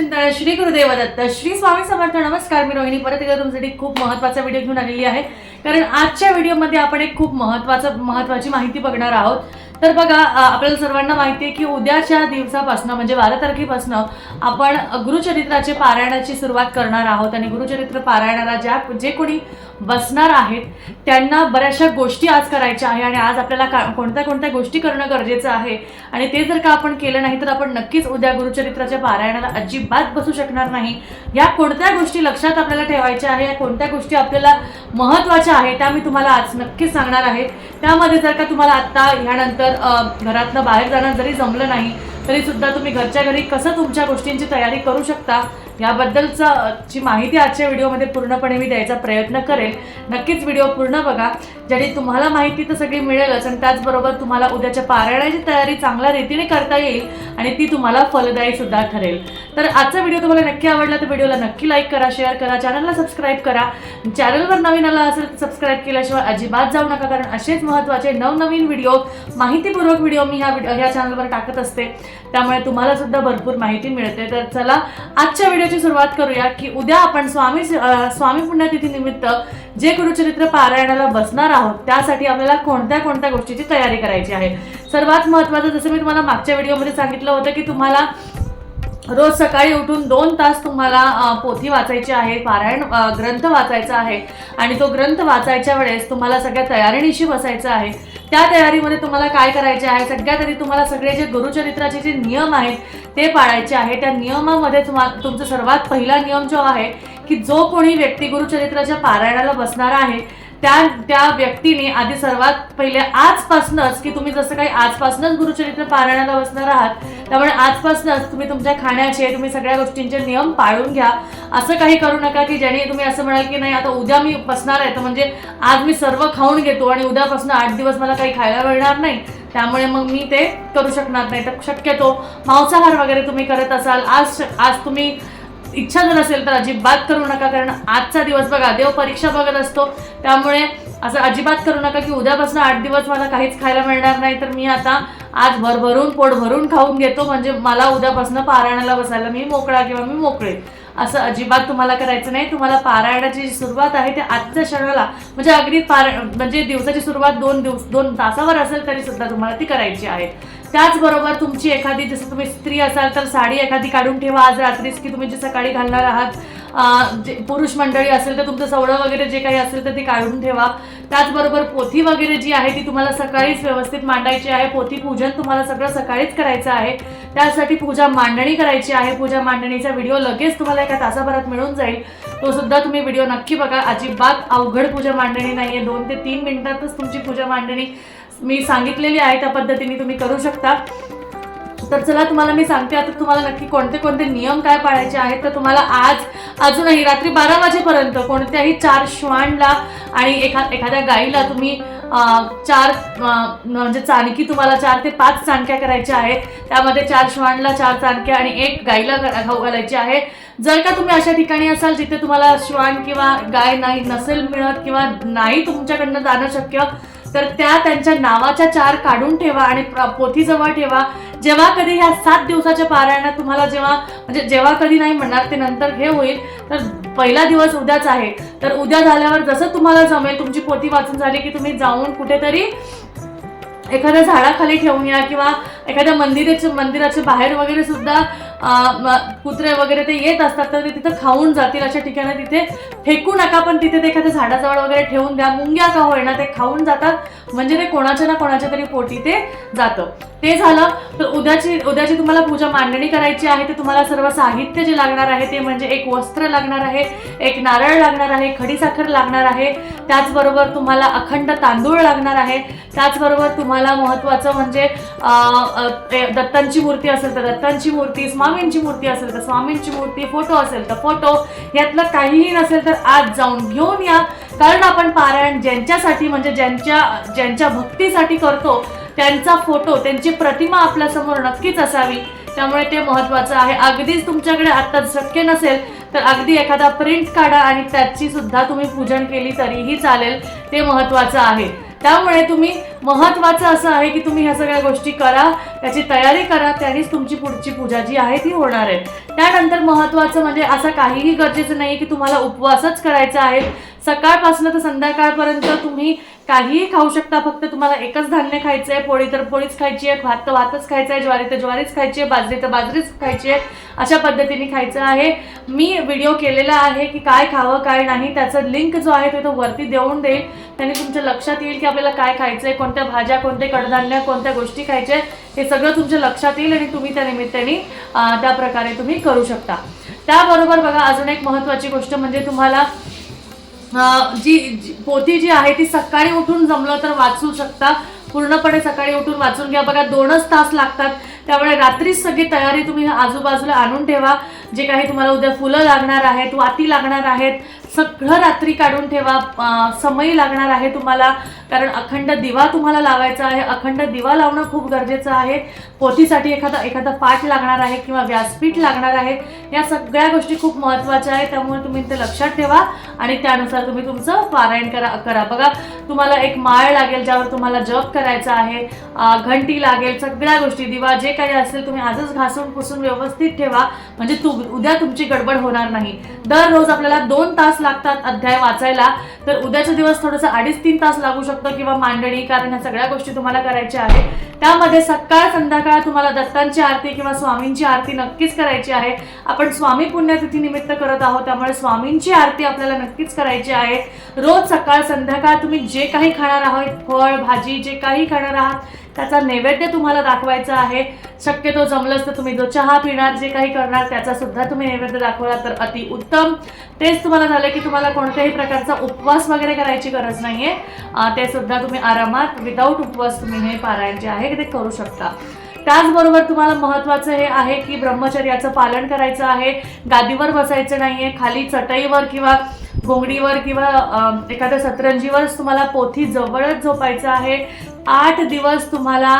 चिंतन श्री गुरुदेव दत्त श्री स्वामी समर्थ नमस्कार. मी रोहिणी. परत एकदा तुमच्यासाठी खूप महत्त्वाचा व्हिडिओ घेऊन आलेली आहे. कारण आजच्या व्हिडिओमध्ये आपण एक खूप महत्त्वाचं महत्त्वाची माहिती बघणार आहोत. तर बघा आपल्याला सर्वांना माहिती आहे की उद्याच्या दिवसापासून म्हणजे बारा तारखेपासून आपण गुरुचरित्राचे पारायणाची सुरुवात करणार आहोत. आणि गुरुचरित्र पारायणाला ज्या जे कोणी बसणार आहेत त्यांना बऱ्याचशा गोष्टी आज करायच्या आहे आणि आज आपल्याला का कोणत्या कोणत्या गोष्टी करणं गरजेचं आहे. आणि ते जर का आपण केलं नाही तर आपण नक्कीच उद्या गुरुचरित्राच्या पारायणाला अजिबात बसू शकणार नाही. या कोणत्या गोष्टी लक्षात आपल्याला ठेवायच्या आहे या कोणत्या गोष्टी आपल्याला महत्त्वाच्या आहेत त्या मी तुम्हाला आज नक्कीच सांगणार आहे. त्यामध्ये जर का तुम्हाला आत्ता ह्यानंतर घरातनं बाहेर जाणं जरी जमलं नाही तरी सुद्धा तुम्ही घरच्या घरी कसं तुमच्या गोष्टींची तयारी करू शकता? याबद्दलचा ची माहिती आजच्या व्हिडिओमध्ये पूर्णपणे मी द्यायचा प्रयत्न करेल. नक्कीच व्हिडिओ पूर्ण बघा. ज्याने तुम्हाला माहिती तर सगळी मिळेलच आणि त्याचबरोबर तुम्हाला उद्याच्या पारायणाची तयारी चांगल्या रीतीने करता येईल आणि ती तुम्हाला फलदायी सुद्धा ठरेल. तर आजचा व्हिडिओ तुम्हाला नक्की आवडला तर व्हिडिओला नक्की लाईक करा शेअर करा चॅनलला सबस्क्राईब करा. चॅनलवर नवीन आला असेल तर सबस्क्राईब केल्याशिवाय अजिबात जाऊ नका कारण असेच महत्त्वाचे नवनवीन व्हिडिओ माहितीपूर्वक व्हिडिओ मी ह्या व्हिडिओ ह्या चॅनलवर टाकत असते. त्यामुळे तुम्हाला सुद्धा भरपूर माहिती मिळते. तर चला आजच्या व्हिडिओ व्हिडिओची सुरुवात करूया की उद्या आपण स्वामी स्वामी पुण्यतिथी निमित्त जे गुरुचरित्र पारायणाला बसणार आहोत त्यासाठी आपल्याला कोणत्या कोणत्या गोष्टीची तयारी करायची आहे? सर्वात महत्त्वाचं जसं मी तुम्हाला मागच्या व्हिडिओमध्ये सांगितलं होतं की तुम्हाला रोज सकाळी उठून दोन तास तुम्हाला पोथी वाचायची आहे पारायण ग्रंथ वाचायचा आहे. आणि तो ग्रंथ वाचायच्या वेळेस तुम्हाला सगळ्या तयारीनिशी बसायचं आहे. त्या तयारीमध्ये तुम्हाला काय करायचे आहे? सगळ्यात आधी तुम्हाला सगळे जे गुरुचरित्राचे जे नियम आहेत ते पाळायचे आहे. त्या नियमामध्ये तुम्हा तुमचा सर्वात पहिला नियम जो आहे की जो कोणी व्यक्ती गुरुचरित्राच्या पारायणाला बसणार आहे त्या त्या व्यक्तीने आधी सर्वात पहिले आजपासूनच की तुम्ही जसं काही आजपासूनच गुरुचरित्र पारायणाला बसणार आहात त्यामुळे आजपासूनच तुम्ही तुमच्या खाण्याचे तुम्ही सगळ्या गोष्टींचे नियम पाळून घ्या. असं काही करू नका की ज्याने तुम्ही असं म्हणाल की नाही आता उद्या मी बसणार आहे तर म्हणजे आज मी सर्व खाऊन घेतो आणि उद्यापासून आठ दिवस मला काही खायला मिळणार नाही. त्यामुळे मग मी ते करू शकणार नाही. तर शक्यतो मांसाहार वगैरे तुम्ही करत असाल. आज आज तुम्ही इच्छा जर असेल तर अजिबात करू नका कारण आजचा दिवस बघा देव परीक्षा बघत असतो. त्यामुळे असं अजिबात करू नका की उद्यापासून आठ दिवस मला काहीच खायला मिळणार नाही तर मी आता आज भरभरून पोट भरून खाऊन घेतो. म्हणजे मला उद्यापासून पारायणाला बसायला मी मोकळा किंवा मी मोकळे. असं अजिबात तुम्हाला करायचं नाही. तुम्हाला पारायणाची जी सुरुवात आहे ते आजच्या क्षणाला म्हणजे अगदी पार म्हणजे दिवसाची सुरुवात दोन दिवस दोन तासावर असेल तरी सुद्धा तुम्हाला ती करायची आहे. त्याचबरोबर तुमची एखादी जसं तुम्ही स्त्री असाल तर साडी एखादी काढून ठेवा. आज रात्रीच की तुम्ही जी सकाळी घालणार आहात पुरुष मंडळी असेल तर तुमचं सवडं वगैरे जे काही असेल तर ते काढून ठेवा. त्याचबरोबर पोथी वगैरे जी आहे ती तुम्हाला सकाळीच व्यवस्थित मांडायची आहे. पोथी पूजन तुम्हाला सगळं सकाळीच करायचं आहे. त्यासाठी पूजा मांडणी करायची आहे. पूजा मांडणीचा व्हिडिओ लगेच तुम्हाला एका तासाभरात मिळून जाईल. तो सुद्धा तुम्ही व्हिडिओ नक्की बघा. अजिबात अवघड पूजा मांडणी नाही आहे दोन ते तीन मिनिटातच तुमची पूजा मांडणी मी सांगितलेली आहे. त्या पद्धतीने तुम्ही करू शकता. तर चला तुम्हाला मी सांगते आता तुम्हाला नक्की कोणते कोणते नियम काय पाळायचे आहेत. तर तुम्हाला आज अजूनही रात्री बारा वाजेपर्यंत कोणत्याही चार श्वानला आणि एखा एखाद्या गाईला तुम्ही चार म्हणजे चाणकी तुम्हाला चार ते पाच चाणक्या करायच्या आहेत. त्यामध्ये चार श्वानला चार चाणक्या आणि एक गाईला खाऊ घालायची आहे. जर का तुम्ही अशा ठिकाणी असाल जिथे तुम्हाला श्वान किंवा गाय नाही नसेल मिळत किंवा नाही तुमच्याकडनं जाणं शक्य तर त्या त्यांच्या नावाच्या चार काढून ठेवा आणि पोथीजवळ ठेवा. जेव्हा कधी ह्या सात दिवसाच्या पारायणात तुम्हाला जेव्हा म्हणजे जेव्हा कधी नाही म्हणणार ते नंतर हे होईल. तर पहिला दिवस उद्याच आहे. तर उद्या झाल्यावर जसं तुम्हाला जमेल तुमची पोती वाचून झाली की तुम्ही जाऊन कुठेतरी एखाद्या झाडाखाली ठेवून या किंवा एखाद्या मंदिराच्या मंदिराच्या बाहेर वगैरे सुद्धा कुत्रे वगैरे ते येत असतात तर ते तिथं खाऊन जातील अशा ठिकाणी तिथे. फेकू नका पण तिथे ते एखाद्या झाडाजवळ वगैरे ठेवून द्या. मुंग्या का होईना ते खाऊन जातात. म्हणजे ते कोणाच्या ना कोणाच्या तरी पोटी ते जातं. ते झालं तर उद्याची उद्याची तुम्हाला पूजा मांडणी करायची आहे ते तुम्हाला सर्व साहित्य जे लागणार आहे ते म्हणजे एक वस्त्र लागणार आहे एक नारळ लागणार आहे खडीसाखर लागणार आहे. त्याचबरोबर तुम्हाला अखंड तांदूळ लागणार आहे. त्याचबरोबर तुम्हाला महत्त्वाचं म्हणजे दत्तांची मूर्ती असेल तर दत्तांची मूर्ती स्वामींची मूर्ती असेल तर स्वामींची मूर्ती फोटो असेल तर फोटो यातलं काहीही नसेल तर आज जाऊन घेऊन या. कारण आपण पारायण ज्यांच्यासाठी म्हणजे ज्यांच्या ज्यांच्या भक्तीसाठी करतो त्यांचा फोटो त्यांची प्रतिमा आपल्यासमोर नक्कीच असावी. त्यामुळे ते महत्वाचं आहे. अगदीच तुमच्याकडे आत्ता शक्य नसेल तर अगदी एखादा प्रिंट काढा आणि त्याची सुद्धा तुम्ही पूजन केली तरीही चालेल. ते महत्वाचं आहे. त्यामुळे तुम्ही महत्वाचं असं आहे की तुम्ही ह्या सगळ्या गोष्टी करा त्याची तयारी करा त्यानेच तुमची पुढची पूजा जी आहे ती होणार आहे. त्यानंतर महत्वाचं म्हणजे असं काहीही गरजेचं नाही की तुम्हाला उपवासच करायचा आहे. सकाळपासून तर संध्याकाळपर्यंत तुम्ही काहीही खाऊ शकता. फक्त तुम्हाला एकच धान्य खायचं आहे पोळी तर पोळीच खायची आहे भात तर भातच खायचा आहे ज्वारी तर ज्वारीच खायची आहे बाजरी तर बाजरीच खायची आहे अशा पद्धतीने खायचं आहे. मी व्हिडिओ केलेला आहे की काय खावं काय नाही. त्याचं लिंक जो आहे तो तो वरती देऊन देईल. त्याने तुमच्या लक्षात येईल की आपल्याला काय खायचं आहे कोणत्या भाज्या कोणते कडधान्य कोणत्या गोष्टी खायच्या आहेत. हे सगळं तुमच्या लक्षात येईल आणि तुम्ही त्या निमित्ताने त्या प्रकारे तुम्ही करू शकता. त्याबरोबर बघा अजून एक महत्त्वाची गोष्ट म्हणजे तुम्हाला जी जी- पोथी जी आहे ती सकाळी उठून जमलं तर वाचू शकता. पूर्णपणे सकाळी उठून वाचून घ्या. बघा दोनच तास लागतात. त्यामुळे रात्रीच सगळी तयारी तुम्ही आजूबाजूला आणून ठेवा. जे काही तुम्हाला उद्या फुलं लागणार आहेत वाती लागणार आहेत सगळं रात्री काढून ठेवा. समय लागणार आहे तुम्हाला. कारण अखंड दिवा तुम्हाला लावायचा आहे. अखंड दिवा लावणं खूप गरजेचं आहे. पोथीसाठी एखादा एखादा पाठ लागणार आहे किंवा व्यासपीठ लागणार आहे. या सगळ्या गोष्टी खूप महत्त्वाच्या आहेत. त्यामुळे तुम्ही ते लक्षात ठेवा आणि त्यानुसार तुम्ही तुमचं पारायण करा करा. बघा तुम्हाला एक माळ लागेल ज्यावर तुम्हाला जप करायचा आहे. घंटी लागेल सगळ्या गोष्टी दिवा जे काही असेल तुम्ही आजच घासून पुसून व्यवस्थित ठेवा. म्हणजे तू उद्या तुमची गडबड होणार नाही. दररोज आपल्याला दोन तास लागतात अध्याय वाचायला. तर उद्याचा दिवस थोडंसं अडीच तीन तास लागू शकतो किंवा मांडणी कारण ह्या सगळ्या गोष्टी तुम्हाला करायच्या आहेत. त्यामध्ये सकाळ संध्याकाळ तुम्हाला दत्तांची आरती किंवा स्वामींची आरती नक्कीच करायची आहे. आपण स्वामी पुण्यतिथी निमित्त करत आहोत त्यामुळे स्वामींची आरती आपल्याला नक्कीच करायची आहे. रोज सकाळ संध्याकाळ तुम्ही जे काही खाणार आहात फळ भाजी जे काही खाणार आहात त्याचा नैवेद्य तुम्हाला दाखवायचा आहे. शक्यतो जमलंच तर तुम्ही जो चहा पिणार जे काही करणार त्याचा सुद्धा तुम्ही नैवेद्य दाखवला तर अति उत्तम. तेच तुम्हाला झालं की तुम्हाला कोणत्याही प्रकारचा उपवास वगैरे करायची गरज नाहीये. आहे ते सुद्धा तुम्ही आरामात विदाऊट उपवास तुम्ही हे पारायण जे आहे ते करू शकता. त्याचबरोबर तुम्हाला महत्त्वाचं हे आहे की ब्रह्मचर्याचं पालन करायचं आहे. गादीवर बसायचं नाहीये खाली चटईवर किंवा घोंगडीवर किंवा एखाद्या सतरंजीवरच तुम्हाला पोथी जवळच झोपायचं आहे. आठ दिवस तुम्हाला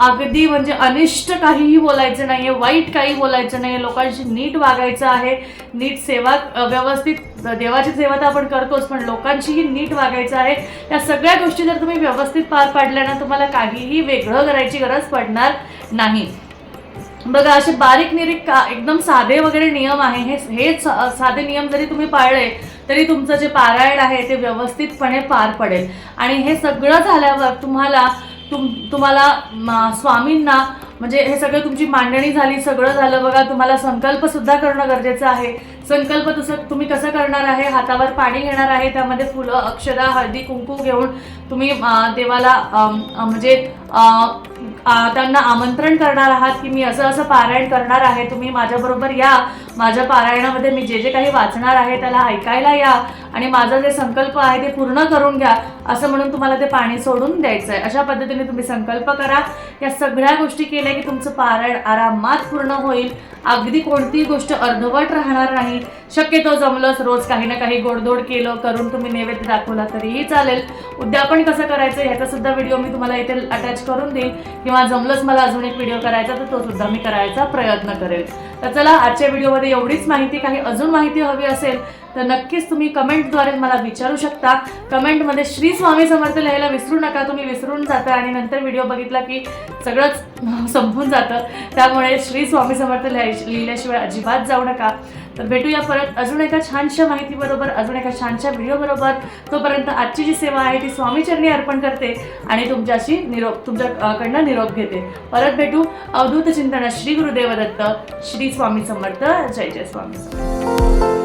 अगदी म्हणजे अनिष्ट काहीही बोलायचं आहे वाईट काही बोलायचं नाही आहे लोकांशी नीट वागायचं आहे. नीट सेवा व्यवस्थित देवाची सेवा तर आपण करतोच पण लोकांशीही नीट वागायचं आहे. या सगळ्या गोष्टी जर तुम्ही व्यवस्थित पार पाडल्या ना तुम्हाला काहीही वेगळं करायची गरज पडणार नाही. बघा असे बारीक निरीक का एकदम साधे वगैरे नियम आहे. हे हेच सा- साधे नियम जरी तुम्ही पाळले तरी तुमचं जे पारायण आहे ते व्यवस्थितपणे पार पडेल. आणि हे सगळं झाल्यावर तुम्हाला तुम तुम्हाला म, स्वामींना म्हणजे हे सगळं तुमची मांडणी झाली सगळं झालं बघा तुम्हाला संकल्पसुद्धा करणं गरजेचं आहे. संकल्प तसं तुम्ही कसं करणार आहे? हातावर पाणी घेणार आहे त्यामध्ये फुलं अक्षरा हळदी कुंकू घेऊन तुम्ही देवाला म्हणजे त्यांना आमंत्रण करणार आहात की मी असं असं पारायण करणार आहे तुम्ही माझ्याबरोबर या. माझ्या पारायणामध्ये मी जे जे काही वाचणार आहे त्याला ऐकायला या आणि माझा जे संकल्प आहे ते पूर्ण करून घ्या असं म्हणून तुम्हाला ते पाणी सोडून द्यायचं आहे अशा पद्धतीने तुम्ही संकल्प करा. या सगळ्या गोष्टी केल्या की तुमचं पारायण आरामात पूर्ण होईल. अगदी कोणतीही गोष्ट अर्धवट राहणार नाही. शक्यतो जमलंच रोज काही ना काही गोडधोड केलं करून तुम्ही नैवेद्य दाखवला तरीही चालेल. उद्यापन कसं करायचं ह्याचा सुद्धा व्हिडिओ मी तुम्हाला इथे अटॅच करून देईन किंवा जमलंच मला अजून एक व्हिडिओ करायचा तर तो सुद्धा मी करायचा प्रयत्न करेल. तर चला आजच्या व्हिडिओमध्ये एवढीच माहिती काही अजून माहिती हवी असेल तर नक्कीच तुम्ही कमेंटद्वारे मला विचारू शकता. कमेंटमध्ये श्री स्वामी समर्थ लिहायला विसरू नका तुम्ही विसरून जाता आणि नंतर व्हिडिओ बघितला की सगळंच संपून जातं. त्यामुळे श्री स्वामी समर्थ लिहाय लिहिल्याशिवाय अजिबात जाऊ नका. तर भेटूया परत. अजून एका छानशा माहितीबरोबर अजून एका छानशा व्हिडिओबरोबर. तोपर्यंत आजची जी सेवा आहे ती स्वामीचरणी अर्पण करते आणि तुमच्याशी निरोप तुमच्याकडनं निरोप घेते. परत भेटू. अवधूत चिंतन श्री गुरुदेव दत्त श्री स्वामी समर्थ. जय जय स्वामी समर्थ.